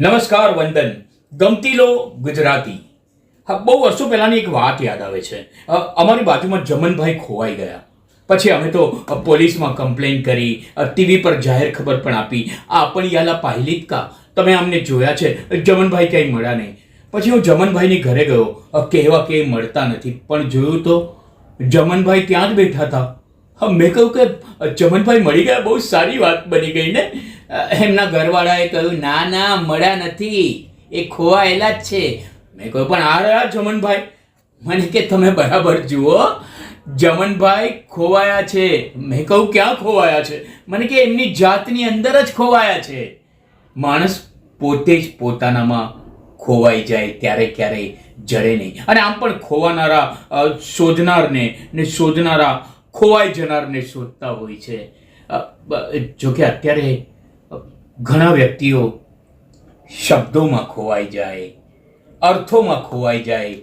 નમસ્કાર વંદન. ગમતી લો ગુજરાતી. હા, બહુ વર્ષો પહેલાંની એક વાત યાદ આવે છે. અમારી બાજુમાં જમનભાઈ ખોવાઈ ગયા. પછી અમે તો પોલીસમાં કમ્પ્લેન કરી ટીવી પર જાહેર ખબર પણ આપી. આ પણ યાલા પાહિલીત કા તમે અમને જોયા છે? જમનભાઈ ક્યાંય મળ્યા નહીં. પછી હું જમનભાઈની ઘરે ગયો. કહેવા કે મળતા નથી. પણ જોયું તો, જમનભાઈ ત્યાં જ બેઠા હતા. મેં કહ્યું કે જમનભાઈ મળી ગયા, બહુ સારી વાત બની ગઈ ને? એમના ઘરવાળાએ કહ્યું, ના ના, મળ્યા નથી. એ ખોવાયેલા જ છે. મેં કહ્યું, પણ આ રહ્યા જમનભાઈ. મને કે, તમે બરાબર જુઓ, જમનભાઈ ખોવાયા છે. મેં કહું ક્યાં ખોવાયા છે? મને કે, એમની જાતની અંદર જ ખોવાયા છે. માણસ પોતે જ પોતાનામાં ખોવાઈ જાય ત્યારે ક્યારેય જડે નહીં. અને આમ પણ ખોવાનારા શોધનારને ને શોધનારા ખોવાઈ જનારને શોધતા હોય છે. જોકે અત્યારે ઘણા વ્યક્તિઓ શબ્દોમાં ખોવાઈ જાય, અર્થોમાં ખોવાઈ જાય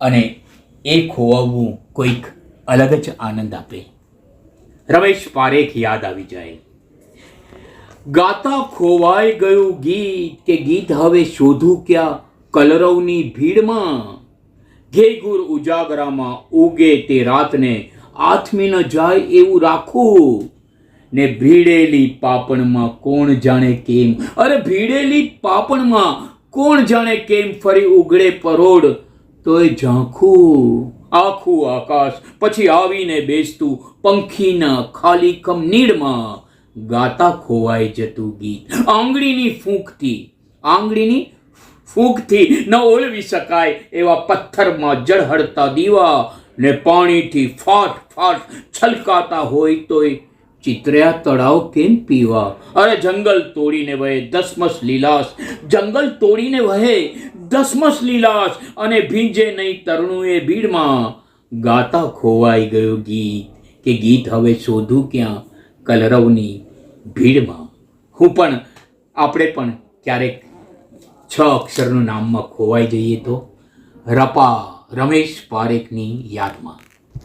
અને એ ખોવાવવું કોઈક અલગ જ આનંદ આપે. રમેશ પારેખ યાદ આવી જાય. ગાતા ખોવાઈ ગયું ગીત કે ગીત હવે શોધું ક્યાં? કલરવની ભીડમાં ઘેઘુર ઉજાગરામાં ઉગે તે રાતને. આથમી ન જાય એવું રાખવું ને ભીડેલી પાપણમાં કોણ જાણે કેમ? અરે ભીડેલી પાપણમાં કોણ જાણે કેમ? ફરી ઉગડે પરોડ તોય ઝાંખું, આખું આકાશ. પછી આવીને બેસતું પંખીના ખાલી કમ નીડમાં ગાતા ખોવાઈ જતું ગીત. આંગળીની ફૂંકથી આંગળીની ફૂંકથી ન ઓળવી શકાય એવા પથ્થરમાં જળહળતા દીવા ને પાણીથી ફાટ ફાટ છલકાતા હોય તોય ચિત્ર્યા તળાવ કેમ પીવા. અરે જંગલ તોડીને વહે દસમસ લીલાશ. જંગલ તોડીને વહે દસમસ લીલાશ અને ભીંજે નહીં તરુણુએ ભીડમાં. ગાતા ખોવાઈ ગયો ગીત કે ગીત હવે શોધું ક્યાં? કલરવની ભીડમાં. હું પણ, આપણે પણ ક્યારેક છ અક્ષરનું નામમાં ખોવાઈ જઈએ તો? રપા, રમેશ પારેખની યાદમાં.